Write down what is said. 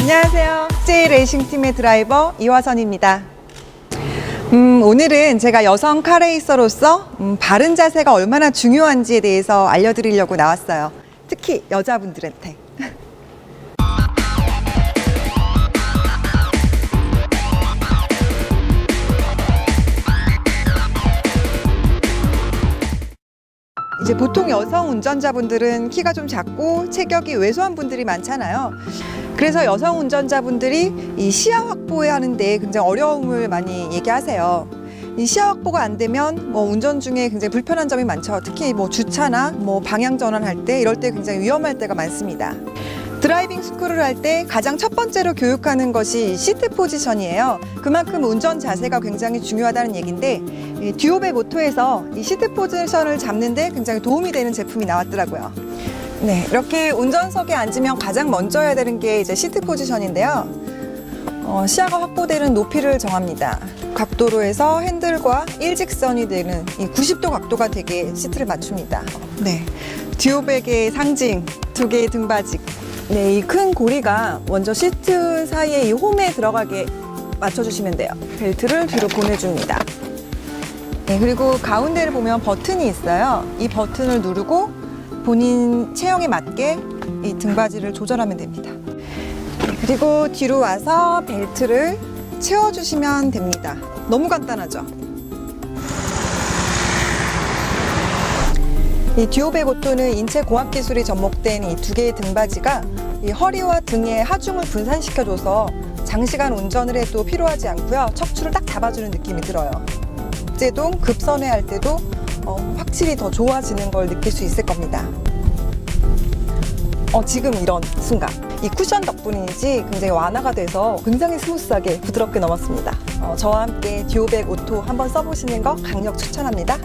안녕하세요. J 레이싱 팀의 드라이버 이화선입니다. 음, 오늘은 제가 여성 카레이서로서 음, 바른 자세가 얼마나 중요한지에 대해서 알려드리려고 나왔어요. 특히 여자분들한테. 이제 보통 여성 운전자분들은 키가 좀 작고 체격이 왜소한 분들이 많잖아요. 그래서 여성 운전자분들이 이 시야 확보하는데 굉장히 어려움을 많이 얘기하세요. 이 시야 확보가 안 되면 뭐 운전 중에 굉장히 불편한 점이 많죠. 특히 뭐 주차나 뭐 방향 전환할 때 이럴 때 굉장히 위험할 때가 많습니다. 드라이빙 스쿨을 할 때 가장 첫 번째로 교육하는 것이 시트 포지션이에요. 그만큼 운전 자세가 굉장히 중요하다는 얘기인데 이 듀오베 모토에서 이 시트 포지션을 잡는데 굉장히 도움이 되는 제품이 나왔더라고요. 네, 이렇게 운전석에 앉으면 가장 먼저 해야 되는 게 이제 시트 포지션인데요. 어, 시야가 확보되는 높이를 정합니다. 각도로 해서 핸들과 일직선이 되는 이 90도 각도가 되게 시트를 맞춥니다. 네, 듀오백의 상징 두 개의 등받이. 네, 이 큰 고리가 먼저 시트 사이에 이 홈에 들어가게 맞춰주시면 돼요. 벨트를 뒤로 보내줍니다. 네, 그리고 가운데를 보면 버튼이 있어요. 이 버튼을 누르고 본인 체형에 맞게 이 등받이를 조절하면 됩니다. 네, 그리고 뒤로 와서 벨트를 채워주시면 됩니다. 너무 간단하죠? 이 듀오백 오토는 인체 공학 기술이 접목된 이 두 개의 등받이가 이 허리와 등의 하중을 분산시켜줘서 장시간 운전을 해도 피로하지 않고요. 척추를 딱 잡아주는 느낌이 들어요. 제동 급선회 할 때도 어, 확실히 더 좋아지는 걸 느낄 수 있을 겁니다. 어, 지금 이런 순간. 이 쿠션 덕분인지 굉장히 완화가 돼서 굉장히 스무스하게 부드럽게 넘었습니다. 어, 저와 함께 듀오백 오토 한번 써보시는 거 강력 추천합니다.